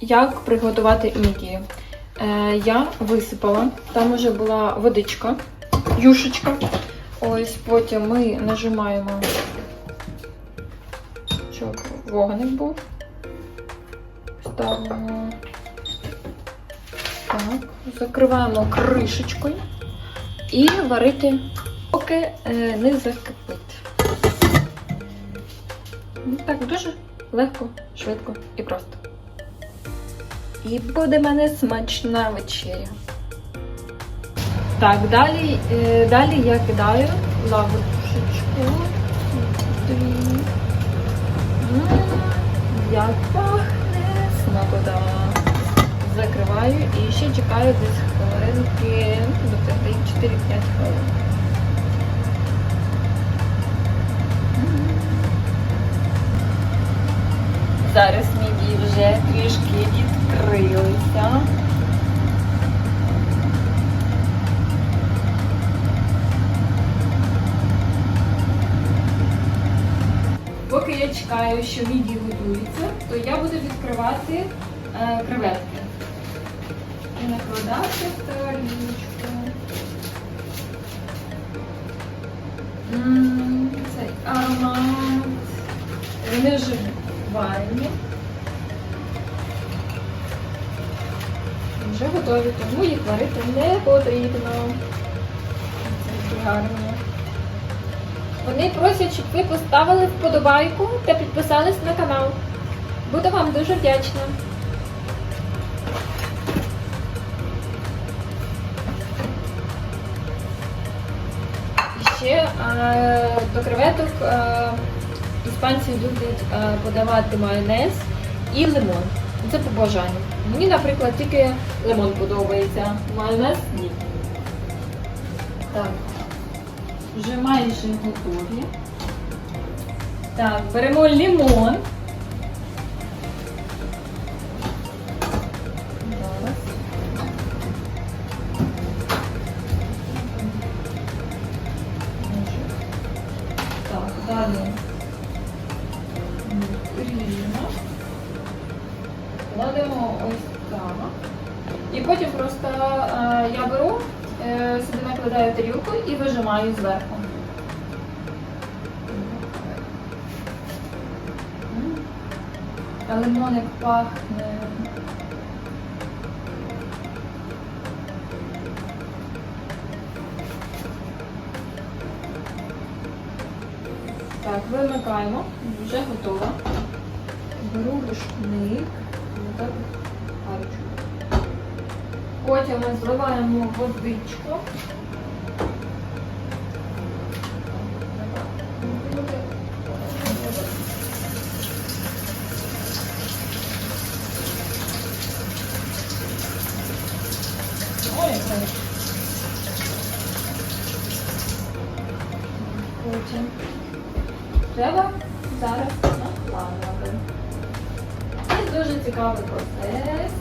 як приготувати мідії. Е, я висипала, там вже була водичка, юшечка. Ось потім ми нажимаємо, щоб вогник був. Ставимо. Так, закриваємо кришечкою і варити, поки е, не закипить. Ну, Так, дуже легко, швидко і просто. І буде мене смачна вечеря. Так, далі, е, далі я кидаю лаврушечку. Дві. Як пахне смакота. Закриваю і ще чекаю десь хвилинки, ну, до 4-5 хвилин. Зараз відкрилися. Поки я чекаю, що міді готується, то я буду відкривати е, креветки. І накладати тарілочку. Цей аромат. Вони вже варені. Вже готові, тому їх варити не потрібно. Це такі гарні. Вони просять, щоб ви поставили вподобайку та підписались на канал. Буду вам дуже вдячна. І ще е, до креветок е, іспанці люблять е, подавати майонез і лимон. Це по бажанню. Мені, наприклад, тільки лимон подобається. Майонез ні. Так. Вже майже готові. Так, беремо лимон. Так, далі. Ріжемо. Кладемо ось так. І потім просто е, я беру, е, собі накладаю тарілку і вижимаю зверху. Лимоник пахне. Так, вимикаємо, вже готова. Беру рушник. Потім ми зливаємо водичку. Потім треба зараз накладати. Дуже цікавий процес.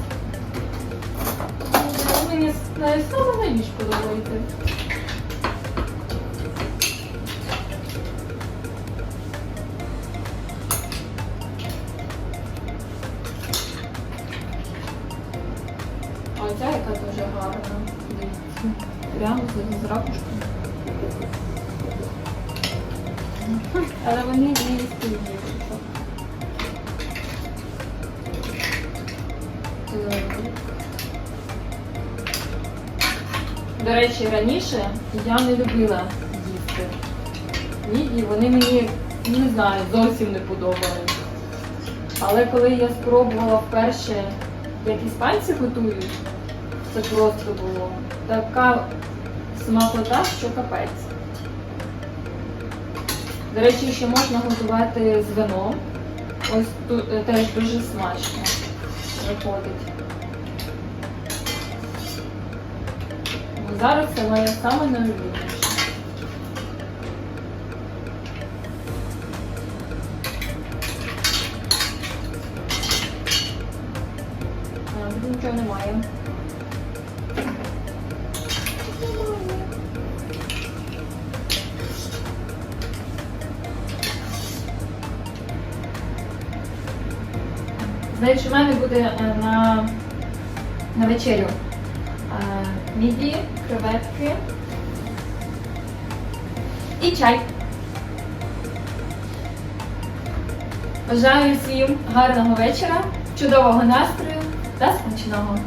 Мені навіть саме найбільш подобається. А ця яка дуже гарна. Дивіться. Прямо з- ракушкою. Але вони не їстівні. До речі, раніше я не любила їсти. Міді, вони мені, не знаю, зовсім не подобались. Але коли я спробувала вперше, як іспанці готують, це просто було така смакота, що капець. До речі, ще можна готувати з вином. Ось тут е, теж дуже смачно виходить. Ну, Зараз це моє саме найулюбленіше. Тут нічого немає. Значить, у мене буде е, на, на вечерю е, міді, креветки і чай. Бажаю всім гарного вечора, чудового настрою та смачного.